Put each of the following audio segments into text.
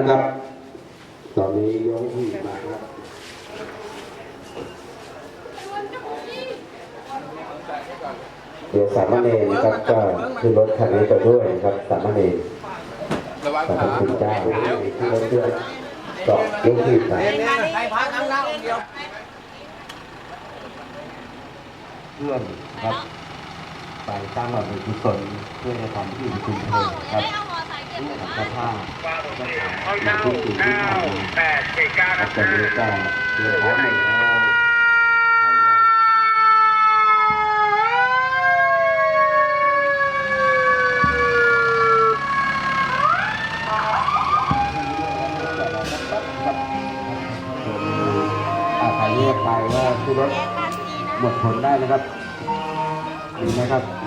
นะครับ ตอนนี้ยกที่มาครับเดี๋ยวสามเณรนะครับก็คือรถคันนี้ไปด้วยนะครับสามเณรสามคุณเจ้าที่รถด้วยก็ยกที่มาใครพาทั้งหน้าองเดียวเพื่อนครับ ไปตั้างหลักในกุศลเพื่อจะทำที่ชุมชนครับเรื่องของ สภาพในทุกสิ่งที่ทำแปดเจ็ดเก้าครับตอนนี้ก็เรียบร้อยแล้วให้เราอาใครเรียกไปว่าคือรถหมดผลได้นะครับดีไหมครับ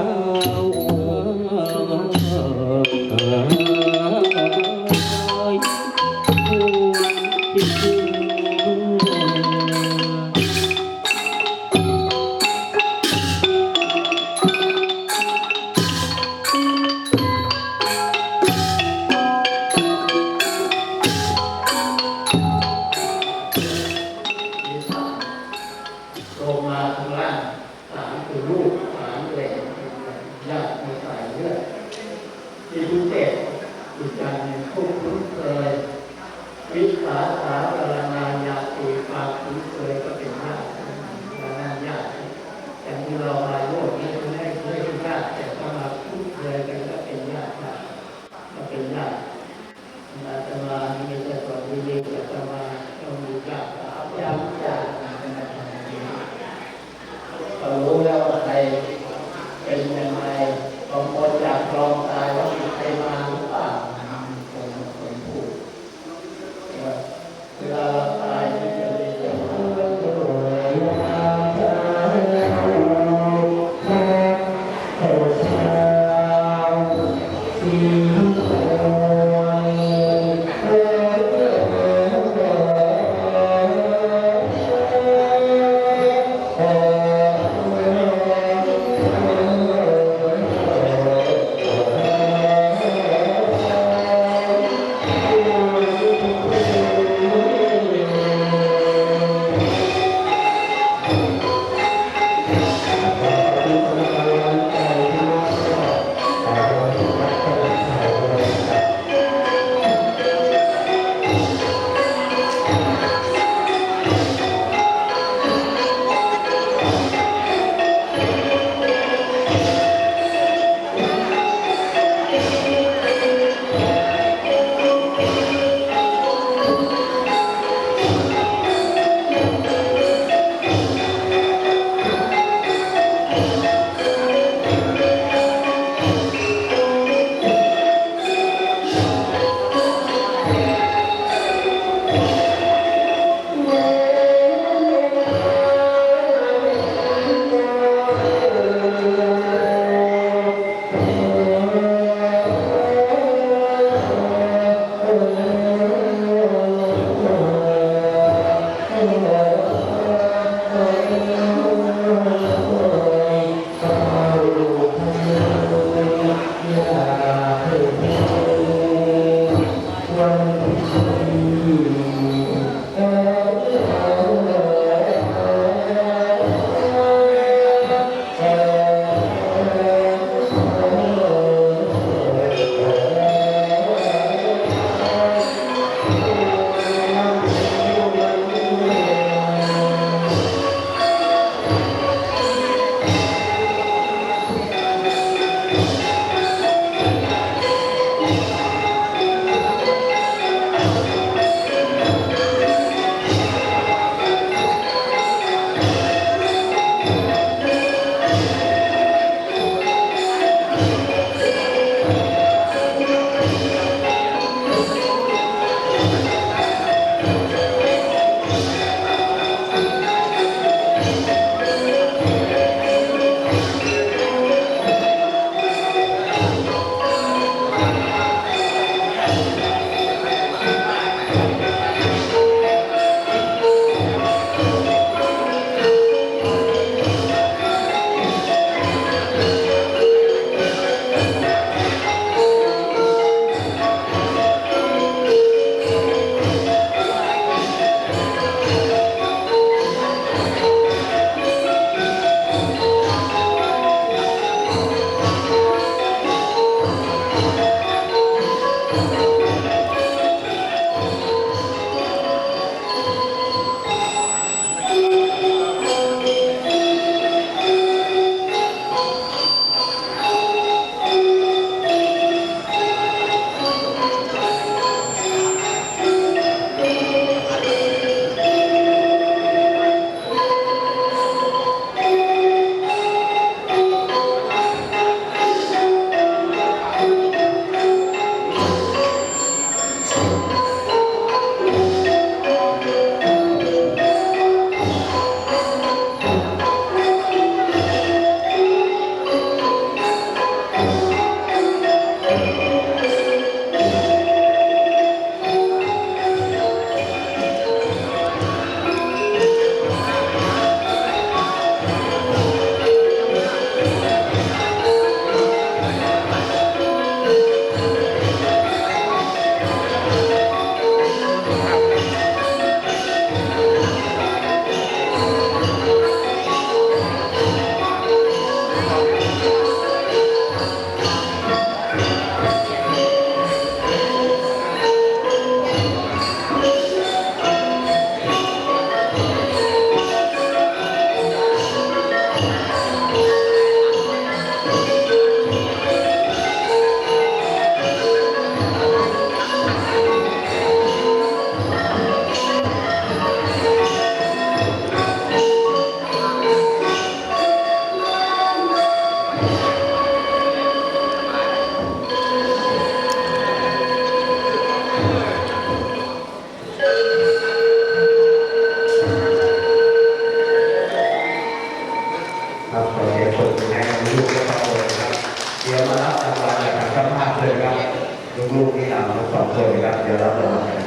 า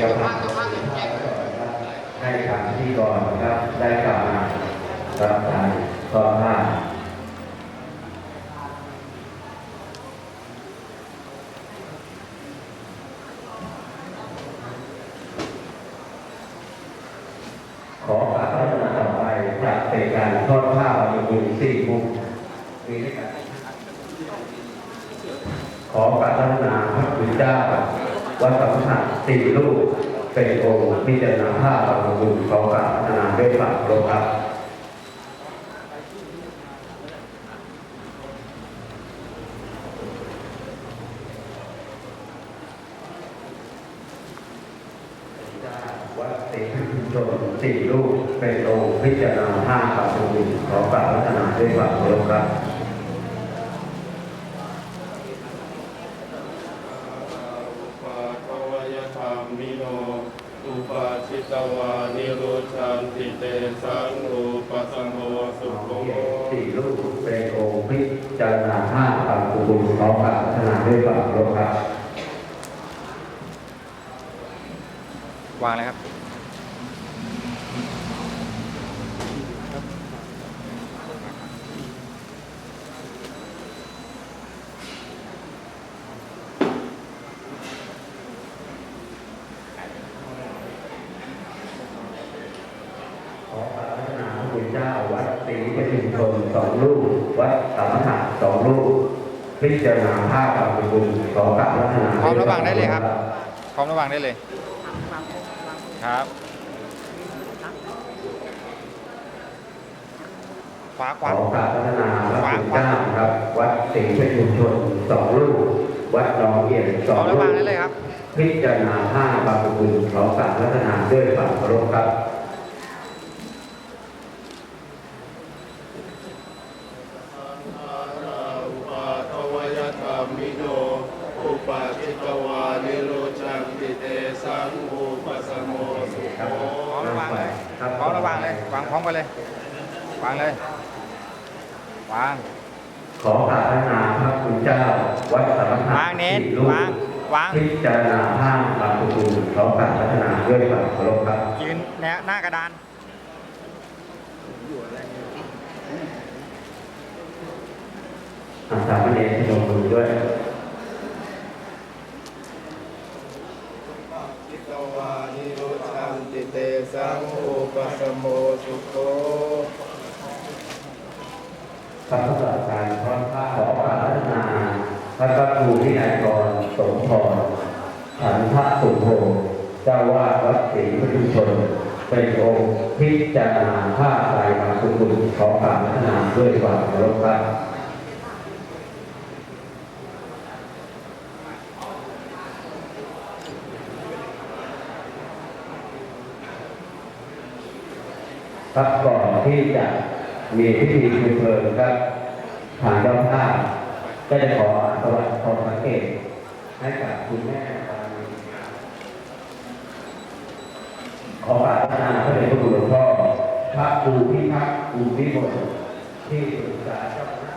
จะมาเกี่ยวกับให้ทางที่ก่อนครับ ได้กลับมารับทานต่อผ้าขอการพัฒนาต่อไปจะเป็นการทอดผ้าบริบูรณ์สี่มุมมีด้วยกันขอการพัฒนาพระพุทธเจ้าวัดสัมผัส สี่รูปเป็นองค์พิจารณาผ้าบริบูรณ์ขอการพัฒนาด้วยฝักโลครับวัดศรีชุมชนสี่รูปเป็นองค์พิจารณาห้าปฏิบุญขอกราบพัฒนาด้วยความเคารพครับ อุปาทวยธรรมิโน อุปาชิตวานิโรชันติเตสังโฆปัสสโมสุโข สี่รูปเป็นองค์พิ จารณาห้าปฏิบุญขอกรารพัฒนาด้วยความเคารพครับ วางเลยครับ ขอการพัฒนาพระพุทธเจ้าวัดศรีประชุมชนสองรูปวัดสามหัสสองรูป พิจารณาห้าปฏิบุญขอกราบพัฒนาพร้อมระหว่างได้เลยครับ พร้อมระวังได้เลย ครับ ขวาขขวาอการพัฒนาพระพุทธเจ้าครับ วัดศรีประชุมชนสองรูปวัดหนองเอียนสพอร้องมระรูวังปได้เลยครับ พิจารณาห้าบางบุญขอการพัฒนาด้วยความเคารพครับ อุปาทวยธรรมิโน อุปาชิตวานิโรชันติเตสังโฆปัสสโมสุโข พร้อมระวังเลย พร้อมระวังเลย วางพร้อมกันเลย วางเลย วาง ขอการพัฒนาพระคุณเจ้า วัดสารพัด วางเน้นสี่รูปวางวางพิจารณาห้าบางบุญขอการพัฒนาด้วยความเคารพครับยืนแนวหน้ากระดานอาสามเณรที่ลงมือด้วย พระพระครูวินัยกรสมพรฉันทะสุโภเจ้าวาดวัดศรีพุทธชน เป็นองค์พิจารณาผ้าลายบาสุขุลขอการพัฒนาด้วยความเคารพครับครับก่อนที่จะมีพิธีเพลิงครับทางเจ้าภาพ ก็จะขอสวัสดิ์ความสังเกตให้กับคุณแม่ปานีขอปรารถนาพระเดชพระคุณหลวงพ่อพระครูพิพัฒน์ครูพิบูลที่ปรึกษาเจ้าคณะ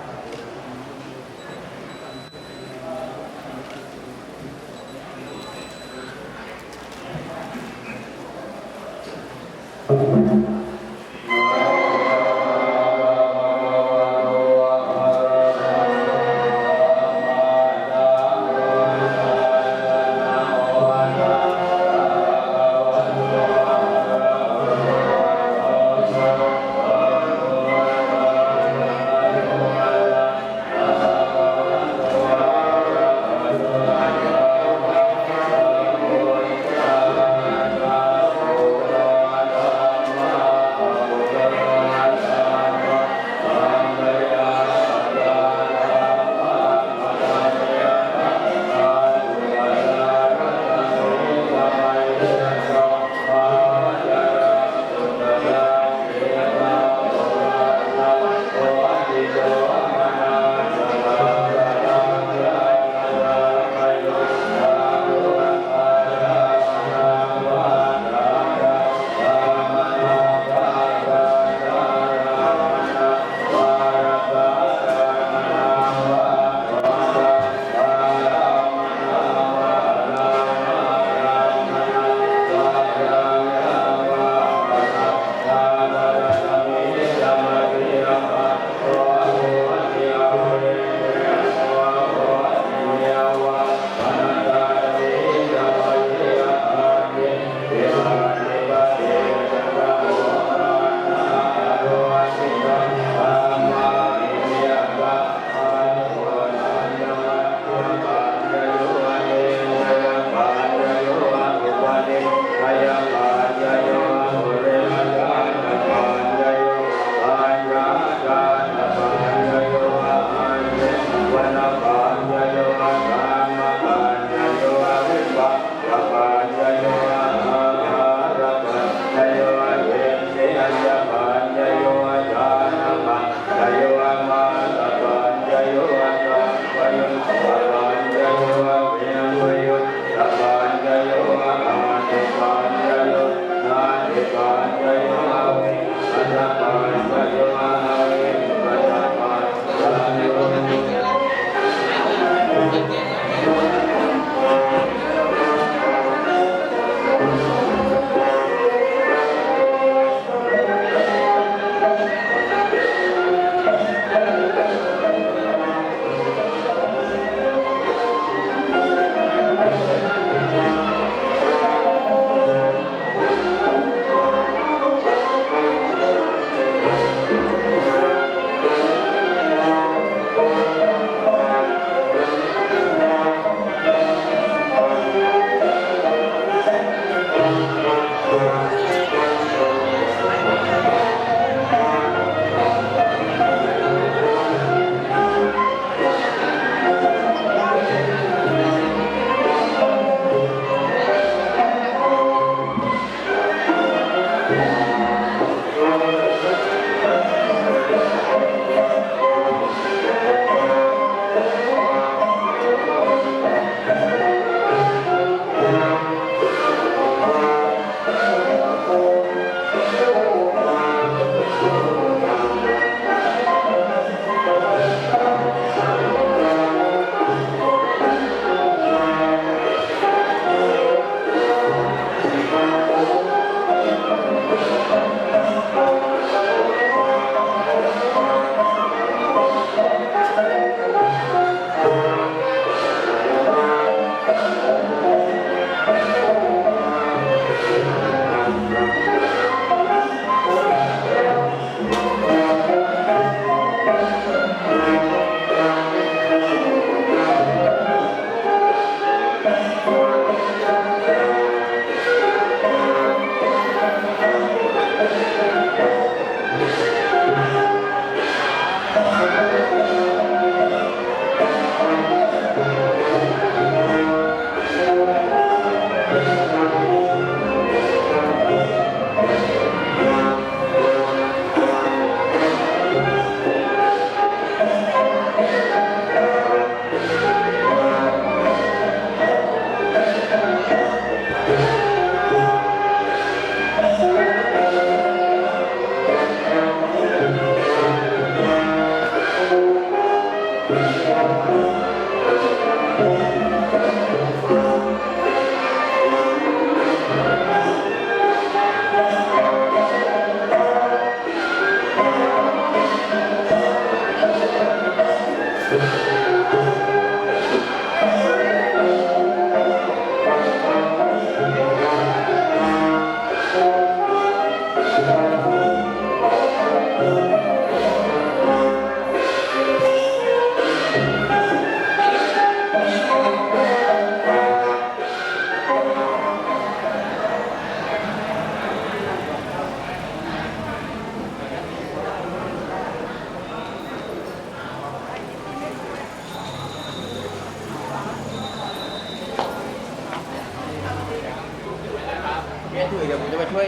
มาช่วย